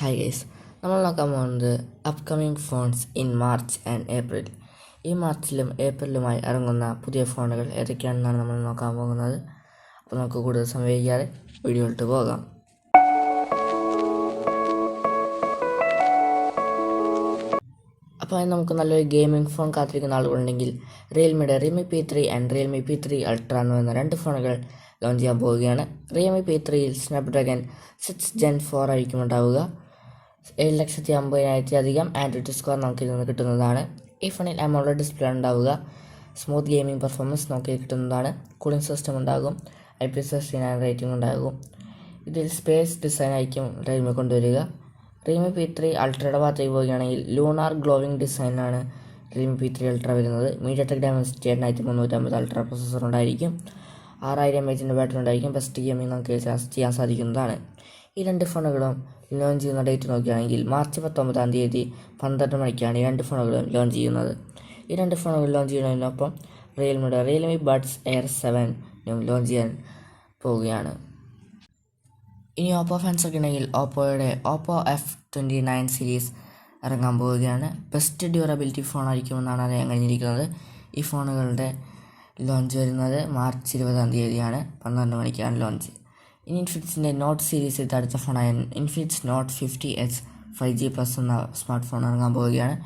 Hi guys നമ്മൾ നോക്കാൻ പോകുന്നത് upcoming phones in March and April ഈ മാർച്ചിലും ഏപ്രിലുമായി ഇറങ്ങുന്ന പുതിയ ഫോണുകൾ ഏതൊക്കെയാണെന്നാണ് നമ്മൾ നോക്കാൻ പോകുന്നത്? അപ്പോൾ നമുക്ക് കൂടുതൽ സമയം വീഡിയോയിലോട്ട് പോകാം. അപ്പോൾ നമുക്ക് നല്ലൊരു ഗെയിമിംഗ് ഫോൺ കാത്തിരിക്കുന്ന ആളുകളുണ്ടെങ്കിൽ റിയൽമിയുടെ Realme P three and Realme P three ultra എന്ന് പറയുന്ന രണ്ട് ഫോണുകൾ ലോഞ്ച് ചെയ്യാൻ പോവുകയാണ്. റിയൽമി പി ത്രീയിൽ സ്നാപ്ഡ്രാഗൺ സിക്സ് ജെൻ ഫോർ ആയിരിക്കും ഉണ്ടാവുക. ഏഴ് ലക്ഷത്തി അമ്പതിനായിരത്തി അധികം ആൻഡ്രോയിഡ് സ്കോർ നമുക്ക് ഇതിൽ നിന്ന് കിട്ടുന്നതാണ്. ഈ ഫോണിൽ അമോള ഡിസ്പ്ലേ ഉണ്ടാവുക. സ്മൂത്ത് ഗെയിമിംഗ് പെർഫോമൻസ് നമുക്ക് കിട്ടുന്നതാണ്. കൂളിംഗ് സിസ്റ്റം ഉണ്ടാകും. I P S nine rating ഉണ്ടാകും. ഇതിൽ സ്പേസ് ഡിസൈൻ ആയിരിക്കും റീമി കൊണ്ടുവരിക. റീമി പി ത്രീ അൾട്രയുടെ ഭാഗത്തേക്ക് പോവുകയാണെങ്കിൽ ലൂണാർ ഗ്ലോവിംഗ് ഡിസൈനാണ് റീമി പി ത്രീ അൾട്ര വരുന്നത്. മീഡിയ ടെക് ഡയമൻസിറ്റി എണ്ണായിരത്തി മുന്നൂറ്റമ്പത് അൾട്ര പ്രൊസസ്സർ ഉണ്ടായിരിക്കും. ആറായിരം എം എച്ചിന്റെ ബാറ്ററി ഉണ്ടായിരിക്കും. ബെസ്റ്റ് ഗെയിമിംഗ് നമുക്ക് ചെയ്യാൻ സാധിക്കുന്നതാണ്. ഈ രണ്ട് ഫോണുകളും ലോഞ്ച് ചെയ്യുന്ന ഡേറ്റ് നോക്കുകയാണെങ്കിൽ മാർച്ച് പത്തൊമ്പതാം തീയതി പന്ത്രണ്ട് മണിക്കാണ് ഈ രണ്ട് ഫോണുകളും ലോഞ്ച് ചെയ്യുന്നത്. ഈ രണ്ട് ഫോണുകൾ ലോഞ്ച് ചെയ്യുന്നതിനൊപ്പം റിയൽമിയുടെ റിയൽമി ബഡ്സ് എയർ സെവനും ലോഞ്ച് ചെയ്യാൻ പോവുകയാണ്. ഇനി ഓപ്പോ ഫാൻസ് ഒക്കെ ഉണ്ടെങ്കിൽ ഓപ്പോയുടെ Oppo F twenty nine series ഇറങ്ങാൻ പോവുകയാണ്. ബെസ്റ്റ് ഡ്യൂറബിലിറ്റി ഫോണായിരിക്കുമെന്നാണ് അറിയാൻ കഴിഞ്ഞിരിക്കുന്നത്. ഈ ഫോണുകളുടെ ലോഞ്ച് വരുന്നത് മാർച്ച് ഇരുപതാം തീയതിയാണ്. പന്ത്രണ്ട് മണിക്കാണ് ലോഞ്ച് ഇനി ഇൻഫിനിക്സിന്റെ നോട്ട് സീരീസിൽ അടുത്ത ഫോണായ Infinix note fifty H five G plus എന്ന സ്മാർട്ട് ഫോൺ ഇറങ്ങാൻ പോവുകയാണ്.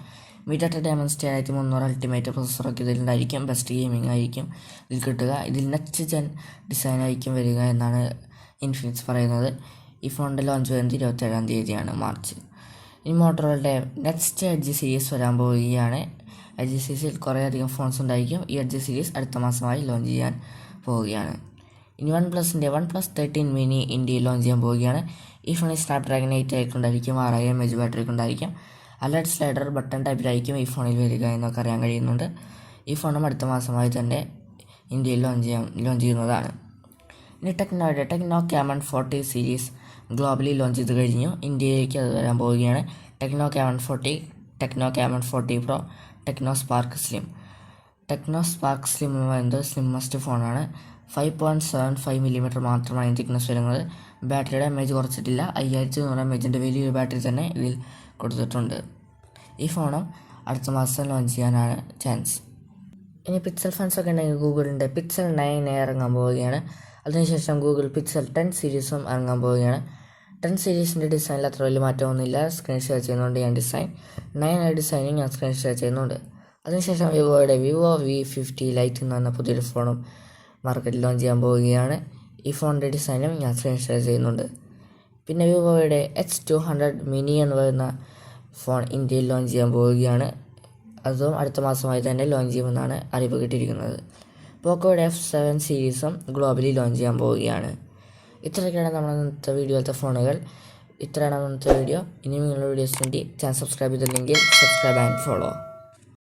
മീഡിയ ഡയമൻസ്റ്റി ആയിരത്തി മുന്നൂറ് അൾട്ടിമേറ്റ് പ്രൊസസ്സറൊക്കെ ഇതിലുണ്ടായിരിക്കും ബെസ്റ്റ് ഗെയിമിംഗ് ആയിരിക്കും ഇതിൽ കിട്ടുക. ഇതിൽ നെക്സ്റ്റ് ജെൻ ഡിസൈൻ ആയിരിക്കും വരിക എന്നാണ് ഇൻഫിനിക്സ് പറയുന്നത്. ഈ ഫോണിന്റെ ലോഞ്ച് വരുന്നത് ഇരുപത്തേഴാം തീയതിയാണ് മാർച്ച് ഇനി മോട്ടോറുകളുടെ നെക്സ്റ്റ് എഡ്ജ് സീരീസ് വരാൻ പോവുകയാണ്. എഡ്ജ് സീരീസിൽ കുറേയധികം ഫോൺസ് ഉണ്ടായിരിക്കും. ഈ എഡ്ജ് സീരീസ് അടുത്ത മാസമായി ലോഞ്ച് ചെയ്യാൻ പോവുകയാണ്. ഇനി വൺ പ്ലസിന്റെ വൺ പ്ലസ് തേർട്ടീൻ മിനി ഇന്ത്യയിൽ ലോഞ്ച് ചെയ്യാൻ പോവുകയാണ്. ഈ ഫോണിൽ സ്നാപ്ഡ്രാഗൺ എയ്റ്റ് ആയിട്ടുണ്ടായിരിക്കും ആറായിരം എം എച്ച് ബാറ്ററി ഉണ്ടായിരിക്കും അലർട്ട് സ്ലൈഡർ ബട്ടൺ ടൈപ്പിലായിരിക്കും ഈ ഫോണിൽ വരിക എന്നൊക്കെ അറിയാൻ കഴിയുന്നുണ്ട്. ഈ ഫോണും അടുത്ത മാസമായി തന്നെ ഇന്ത്യയിൽ ലോഞ്ച് ചെയ്യാൻ ലോഞ്ച് ചെയ്യുന്നതാണ്. ഇനി ടെക്നോയുടെ Tecno Camon forty series globally launch ചെയ്ത് കഴിഞ്ഞു. ഇന്ത്യയിലേക്ക് അത് വരാൻ പോവുകയാണ്. Tecno Camon forty Tecno Camon forty pro Tecno spark slim Tecno spark slim എന്നത് സ്ലിമ്മസ്റ്റ് ഫോണാണ് five point seven five millimetre മാത്രമാണ് ഈ തിക്നെസ് വരുന്നത്. ബാറ്ററിയുടെ എം എച്ച് കുറച്ചിട്ടില്ല. അയ്യായിരത്തി നൂറ് എം എച്ചിന്റെ വലിയൊരു ബാറ്ററി തന്നെ ഇതിൽ കൊടുത്തിട്ടുണ്ട്. ഈ ഫോണും അടുത്ത മാസം ലോഞ്ച് ചെയ്യാനാണ് ചാൻസ് ഇനി പിക്സൽ ഫോൺസ് ഒക്കെ ഉണ്ടെങ്കിൽ ഗൂഗിളിന്റെ പിക്സൽ നയൻ എ ഇറങ്ങാൻ പോവുകയാണ്. അതിനുശേഷം ഗൂഗിൾ പിക്സൽ ടെൻ സീരീസും ഇറങ്ങാൻ പോവുകയാണ്. ടെൻ സീരീസിന്റെ ഡിസൈനിൽ അത്ര വലിയ മാറ്റമൊന്നുമില്ല. സ്ക്രീൻ ഷെയർ ചെയ്യുന്നുണ്ട് ഞാൻ ഡിസൈൻ നയൻ എ ഡിസൈനും ഞാൻ സ്ക്രീൻ ഷെയർ ചെയ്യുന്നുണ്ട്. അതിനുശേഷം വിവോയുടെ വിവോ വി ഫിഫ്റ്റി ലൈറ്റ് എന്ന് പറഞ്ഞ പുതിയൊരു ഫോണും മാർക്കറ്റിൽ ലോഞ്ച് ചെയ്യാൻ പോവുകയാണ്. ഈ ഫോണിന്റെ ഡിസൈനും ഞാൻ സ്ക്രീൻ ഷെയർ ചെയ്യുന്നുണ്ട്. പിന്നെ വിവോയുടെ എച്ച് ടു ഹൺഡ്രഡ് മിനി എന്ന് പറയുന്ന ഫോൺ ഇന്ത്യയിൽ ലോഞ്ച് ചെയ്യാൻ പോവുകയാണ്. അതും അടുത്ത മാസമായി തന്നെ ലോഞ്ച് ചെയ്യുമെന്നാണ് അറിവ് കിട്ടിയിരിക്കുന്നത്. പോക്കോയുടെ എഫ് സെവൻ സീരീസും ഗ്ലോബലി ലോഞ്ച് ചെയ്യാൻ പോവുകയാണ്. ഇത്രയൊക്കെയാണ് നമ്മുടെ ഇന്നത്തെ വീഡിയോത്തെ ഫോണുകൾ. ഇത്രയാണ് ഇന്നത്തെ വീഡിയോ ഇനി നിങ്ങളുടെ വീഡിയോസ് വേണ്ടി ചാനൽ സബ്സ്ക്രൈബ് ചെയ്തില്ലെങ്കിൽ സബ്സ്ക്രൈബ് ആൻഡ് ഫോളോ